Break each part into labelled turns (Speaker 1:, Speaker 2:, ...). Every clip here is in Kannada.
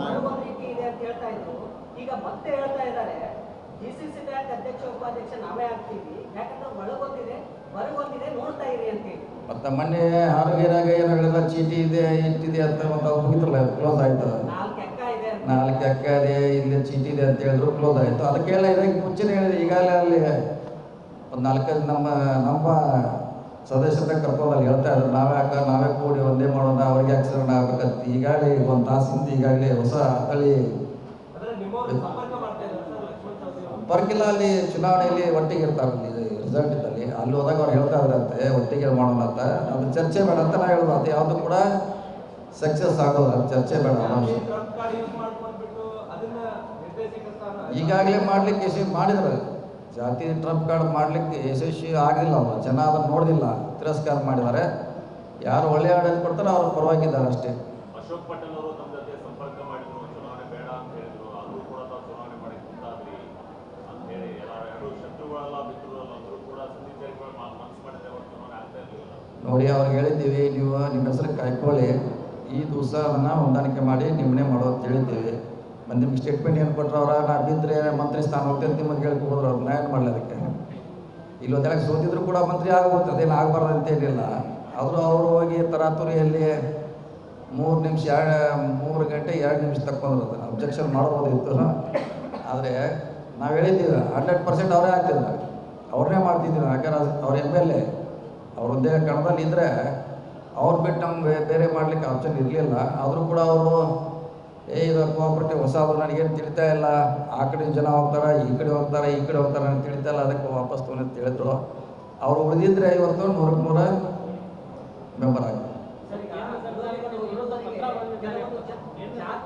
Speaker 1: ಮರಗೊಂದು ರೀತಿ ಇದೆ ಅಂತ ಹೇಳ್ತಾ ಇದ್ರು. ಈಗ ಮತ್ತೆ ಹೇಳ್ತಾ ಇದ್ದಾರೆ ಡಿಸಿಸಿ ಬ್ಯಾಂಕ್ ಅಧ್ಯಕ್ಷ ಉಪಾಧ್ಯಕ್ಷ ನಾವೇ ಆಗ್ತೀವಿ. ಯಾಕಂದ್ರೆ ಒಳಗೊಂದಿದೆ ಹೊರಗೊಂದಿದೆ ನೋಡ್ತಾ ಇರಿ ಅಂತ ಹೇಳಿ.
Speaker 2: ಮತ್ತೆ ಮೊನ್ನೆ ಆರೋಗ್ಯರಾಗ ಏನು ಚೀಟಿ ಇದೆ ಇಟ್ಟಿದೆ ಅಂತ ಒಂದು ಅವ್ರು ಮುಗಿತ್ರಲ್ಲ ಕ್ಲೋಸ್ ಆಯ್ತು.
Speaker 1: ನಾಲ್ಕು ಎಕ್ಕ ಇದೆ
Speaker 2: ನಾಲ್ಕು ಅಕ್ಕ ಇದೆ ಇಲ್ಲಿ ಚೀಟಿ ಇದೆ ಅಂತ ಹೇಳಿದ್ರು ಕ್ಲೋಸ್ ಆಯ್ತು. ಅದಕ್ಕೆಲ್ಲ ಇದಕ್ಕೆ ಮುಂಚೆನೇ ಹೇಳಿದೆ ಈಗಾಗಲೇ ಅಲ್ಲಿ ಒಂದು ನಾಲ್ಕೈದು ನಮ್ಮ ನಮ್ಮ ಸದಸ್ಯರ ಕರ್ಕೊಂಡು ಅಲ್ಲಿ ಹೇಳ್ತಾ ಇದ್ರು, ನಾವೇ ಹಾಕ ನಾವೇ ಕೂಡಿ ಒಂದೇ ಮಾಡೋಣ, ಅವ್ರಿಗೆ ಆಕ್ಸಿಡೆಂಟ್ ಆಗ್ಬೇಕಂತ. ಈಗಾಗಲೇ ಒಂದು ತಾಸಿಂದ ಈಗಾಗಲೇ ಹೊಸ ತಳಿ ಬರ್ಕಿಲ್ಲ ಅಲ್ಲಿ ಚುನಾವಣೆಯಲ್ಲಿ ಒಟ್ಟಿಗೆ ಇರ್ತಾರೆ ಅಲ್ಲಿ ರಿಸಲ್ಟ್ ಇದ್ದಲ್ಲಿ. ಅಲ್ಲಿ ಹೋದಾಗ ಅವ್ರು ಹೇಳ್ತಾ ಇದ್ರಂತೆ ಒಟ್ಟಿಗೆ ಮಾಡೋಣ ಅಂತ. ಅದು ಚರ್ಚೆ ಬೇಡ ಅಂತ ನಾ ಹೇಳ್ದು, ಅದು ಯಾವುದು ಕೂಡ ಸಕ್ಸಸ್ ಅದು ಚರ್ಚೆ ಬೇಡ ಈಗಾಗಲೇ ಮಾಡ್ಲಿಕ್ಕೆ ಮಾಡಿದ್ರು. ಜಾತಿ ಟ್ರಂಪ್ ಕಾರ್ಡ್ ಮಾಡಲಿಕ್ಕೆ ಯಶಸ್ವಿ ಆಗಲಿಲ್ಲ ಅವರು. ಜನ ಅದನ್ನು ನೋಡಲಿಲ್ಲ. ತಿರಸ್ಕಾರ ಮಾಡಿದ್ದಾರೆ. ಯಾರು ಒಳ್ಳೆಯ ಆಡಳಿತ ಕೊಡ್ತಾರೋ ಅವ್ರ ಪರವಾಗಿದ್ದಾರೆ ಅಷ್ಟೇ.
Speaker 3: ಅಶೋಕ್ ಪಟೇಲ್ ಅವರು ತಮ್ಮ ಜೊತೆ ಸಂಪರ್ಕ ಮಾಡಿದ್ರು. ಚುನಾವಣೆ ಬೇಡ ಅಂತ ಹೇಳಿದ್ರು. ಅದು ಕೂಡ ತಾವು ಚುನಾವಣೆ ಮಾಡಿ ಮುಂದಾದ್ರಿ ಅಂತ ಹೇಳಿ ಎರಡು ಶತ್ರುಗಳೆಲ್ಲ ಅಂದ್ರೂ ಕೂಡ ಸಂದೀಪ್ ಜಾರಕಿಹೊಳಿ ಮನಸ್ಸು ಮಾಡಿದ್ರೆ ಅವ್ರು ಚುನಾವಣೆ ಆಗ್ತಾ ಇರಲಿಲ್ಲ.
Speaker 2: ನೋಡಿ ಅವ್ರಿಗೆ ಹೇಳಿದ್ದೀವಿ ನೀವು ನಿಮ್ಮ ಹೆಸರು ಕಾಯ್ಕೊಳ್ಳಿ. ಈ ದಿವಸ ಅದನ್ನು ಹೊಂದಾಣಿಕೆ ಮಾಡಿ ನಿಮ್ಮನ್ನೇ ಮಾಡೋ ಅಂತ ಹೇಳಿದ್ದೀವಿ. ಮತ್ತು ನಿಮ್ಗೆ ಸ್ಟೇಟ್ಮೆಂಟ್ ಏನು ಕೊಟ್ಟರು ಅವ್ರ ನಾ ಬಿದ್ದರೆ ಮಂತ್ರಿ ಸ್ಥಾನ ಹೋಗ್ತೇನೆ ನಿಮಗೆ ಹೇಳ್ಕೊ ಹೋದ್ರು, ಅವ್ರು ನ್ಯಾಯ ಮಾಡಲಿ ಅದಕ್ಕೆ. ಇಲ್ಲಿ ಒಂದೆಲ್ಲ ಸೋತಿದ್ರು ಕೂಡ ಮಂತ್ರಿ ಆಗ್ಬೋದು, ಅದೇನು ಆಗಬಾರ್ದು ಅಂತ ಏನಿಲ್ಲ. ಆದರೂ ಅವರು ಹೋಗಿ ತರಾತುರಿಯಲ್ಲಿ ಮೂರು ನಿಮಿಷ ಎರಡು, ಮೂರು ಗಂಟೆ ಎರಡು ನಿಮಿಷ ತಕ್ಕೊಂಡ್ರು ಅದನ್ನು. ಅಬ್ಜೆಕ್ಷನ್ ಮಾಡ್ಬೋದಿತ್ತು ಆದರೆ ನಾವು ಹೇಳಿದ್ದೀವಿ ಹಂಡ್ರೆಡ್ ಪರ್ಸೆಂಟ್ ಅವರೇ ಆಗ್ತಿದ್ರು. ಅವ್ರನ್ನೇ ಮಾಡ್ತಿದ್ದೀವಿ ಯಾಕಂದ್ರೆ ಅವ್ರ ಎಂ ಎಲ್ ಎ. ಅವ್ರದ್ದೇ ಕಣದಲ್ಲಿ ಇದ್ದರೆ ಅವ್ರು ಬಿಟ್ಟು ನಮ್ಗೆ ಬೇರೆ ಮಾಡ್ಲಿಕ್ಕೆ ಆಪ್ಷನ್ ಇರಲಿಲ್ಲ. ಆದರೂ ಕೂಡ ಅವರು ಏ ಇದು ಕೋಆಪರೇಟಿವ್ ಹೊಸದು ನನಗೇನು ತಿಳಿತಾ ಇಲ್ಲ. ಆ ಕಡೆ ಜನ ಹೋಗ್ತಾರೆ ಈ ಕಡೆ ಹೋಗ್ತಾರೆ ಈ ಕಡೆ ಹೋಗ್ತಾರೆ ನನಗೆ ತಿಳಿತಾ ಇಲ್ಲ. ಅದಕ್ಕೆ ವಾಪಸ್ ತೊಗೊಂಡು ತಿಳಿದ್ರು. ಹೇಳಿದ್ರು ಅವ್ರು ಉಳಿದಿದ್ರೆ ಇವತ್ತು ನೂರಕ್ಕೆ ನೂರ ಮೆಂಬರ್ ಆಗಿ.
Speaker 1: ಸರ್, ಈಗ ವಿರೋಧಿಗಳು ವಿರೋಧರಿಗೆ ಕೆಲವೊಂದು ಜ- ಜಾ-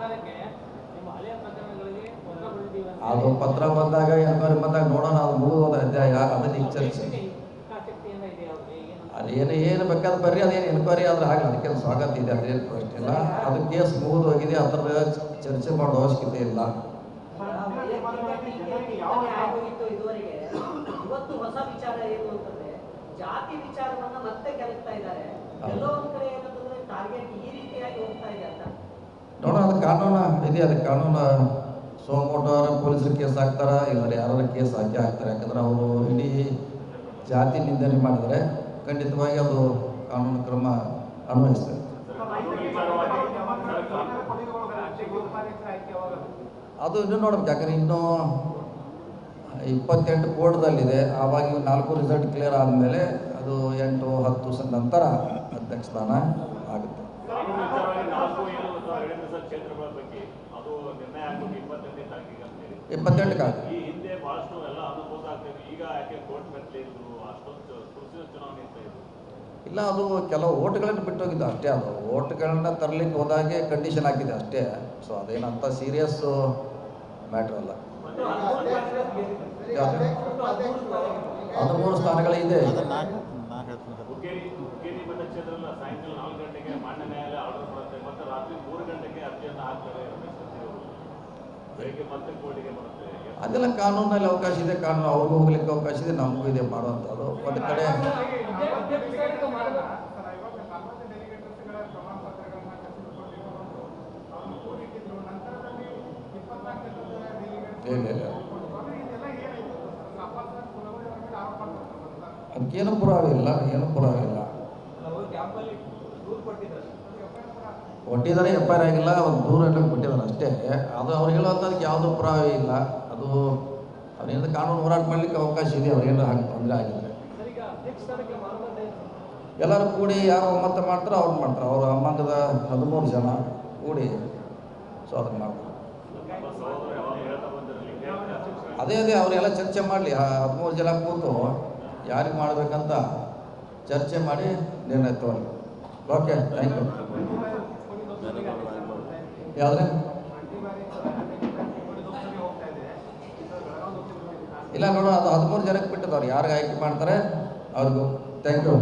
Speaker 2: ಅದು ಪತ್ರ ಬಂದಾಗ ಎನ್ಕ್ವೈರಿ ಬಂದಾಗ ನೋಡೋಣ ಅದು ಮುಗಿದೋದ ಅಧ್ಯಾಯ ಅದನ್ನ ಈಗ ಚರ್ಚೆ ಅದೇನು ಏನು ಬೇಕಾದ್ರೆ ಬರ್ರಿ, ಅದೇನು ಎನ್ಕ್ವೈರಿ ಆದ್ರೆ ಆಗಲಿ, ಅದಕ್ಕೆ ಸ್ವಾಗತ ಇದೆ ಅದೇನು ಪ್ರಶ್ನೆ ಇಲ್ಲ ಅದು ಕೇಸ್ ಮುಗಿದು ಹೋಗಿದೆ, ಅದರ ಚರ್ಚೆ ಮಾಡೋ ಅವಶ್ಯಕತೆ ಇಲ್ಲ.
Speaker 1: ಏನು
Speaker 2: ನೋಡೋಣ, ಅದು ಕಾನೂನು ಇದೆ ಅದಕ್ಕೆ ಕಾನೂನು ಸೋಮೋಟೋ ಪೊಲೀಸರು ಕೇಸ್ ಹಾಕ್ತಾರ? ಇಲ್ಲ ಯಾರು ಕೇಸ್ ಹಾಕಿ ಹಾಕ್ತಾರೆ? ಯಾಕಂದ್ರೆ ಅವರು ಇಡೀ ಜಾತಿ ನಿಂದನೆ ಮಾಡಿದರೆ ಖಂಡಿತವಾಗಿ ಅದು ಕಾನೂನು ಕ್ರಮ ಅನ್ವಯಿಸ್ತದೆ. ಅದು ಇನ್ನೂ ನೋಡ್ಬೇಕು, ಯಾಕಂದ್ರೆ ಇನ್ನೂ ಇಪ್ಪತ್ತೆಂಟು ಕೋರ್ಟ್ದಲ್ಲಿದೆ ಆವಾಗ ಇವು ನಾಲ್ಕು ರಿಸಲ್ಟ್ ಕ್ಲಿಯರ್ ಆದಮೇಲೆ ಅದು ಎಂಟು, ಹತ್ತು ದಿವಸ ನಂತರ ಅಧ್ಯಕ್ಷ ಸ್ಥಾನ ಆಗುತ್ತೆ. ಇಪ್ಪತ್ತೆಂಟಕ್ಕೆ ಇಲ್ಲ, ಅದು ಕೆಲವು ಓಟ್ಗಳನ್ನು ಬಿಟ್ಟೋಗಿದ್ದು ಅಷ್ಟೇ ಅದು. ಓಟ್ಗಳನ್ನ ತರಲಿಕ್ಕೆ ಹೋದಾಗೆ ಕಂಡೀಷನ್ ಹಾಕಿದೆ ಅಷ್ಟೇ. ಸೊ ಅದೇನಂತ ಸೀರಿಯಸ್ ಮ್ಯಾಟ್ರ್ ಅಲ್ಲ? ಹದಿಮೂರು ಸ್ಥಾನಗಳಿದೆ
Speaker 3: ಇದೆ. ಸಾಯಂಕಾಲ
Speaker 2: ಅದೆಲ್ಲ ಕಾನೂನಲ್ಲಿ ಅವಕಾಶ ಇದೆ ಕಾನೂನು ಅವ್ರಿಗೂ ಹೋಗ್ಲಿಕ್ಕೆ ಅವಕಾಶ ಇದೆ ನಮಗೂ ಇದೆ ಮಾಡುವಂಥದ್ದು. ಒಂದು ಕಡೆ ಇಲ್ಲ ಇಲ್ಲ. ಅದಕ್ಕೇನು ಪುರಾವೆ ಇಲ್ಲ ಏನು ಪುರಾವೆ ಇಲ್ಲ. ಕೊಟ್ಟಿದ್ದಾರೆ ಎಫ್ ಐ ಆರ್ ಆಗಿಲ್ಲ, ಒಂದು ದೂರ ಕೊಟ್ಟಿದ್ದಾರೆ ಅಷ್ಟೇ. ಅದು ಅವ್ರು ಹೇಳುವಂಥದ್ದಕ್ಕೆ ಯಾವುದೂ ಪುರಾವೆ ಇಲ್ಲ. ಅದು ಅವ್ರೇನು ಕಾನೂನು ಹೋರಾಟ ಮಾಡಲಿಕ್ಕೆ ಅವಕಾಶ ಇದೆ ಅವ್ರೇನು ಹಾಕಿ ತೊಂದರೆ ಆಗಿಲ್ಲ ಎಲ್ಲರೂ ಕೂಡಿ ಯಾರು ಒಮ್ಮತ ಮಾಡ್ತಾರೋ ಅವ್ರು ಮಾಡ್ತಾರೆ. ಅವರು ಅಮ್ಮಂಗದ ಹದಿಮೂರು ಜನ ಕೂಡಿ ಸೊ ಅದನ್ನು ಮಾಡ್ತಾರೆ. ಅದೇ ಅದೇ, ಅವರೆಲ್ಲ ಚರ್ಚೆ ಮಾಡಲಿ. ಹದಿಮೂರು ಜನ ಕೂತು ಯಾರಿಗೆ ಮಾಡಬೇಕಂತ ಚರ್ಚೆ ಮಾಡಿ ನಿರ್ಣಯ ತಗೊಳ್ಳಿ. ಓಕೆ ಥ್ಯಾಂಕ್ ಯು ಯಾವುದೇ ಇಲ್ಲ ನೋಡೋಣ ಅದು ಹದಿಮೂರು ಜನಕ್ಕೆ ಬಿಟ್ಟದವ್ರು. ಯಾರಿಗೆ ಆಯ್ಕೆ ಮಾಡ್ತಾರೆ, ಅವ್ರಿಗೂ. Thank you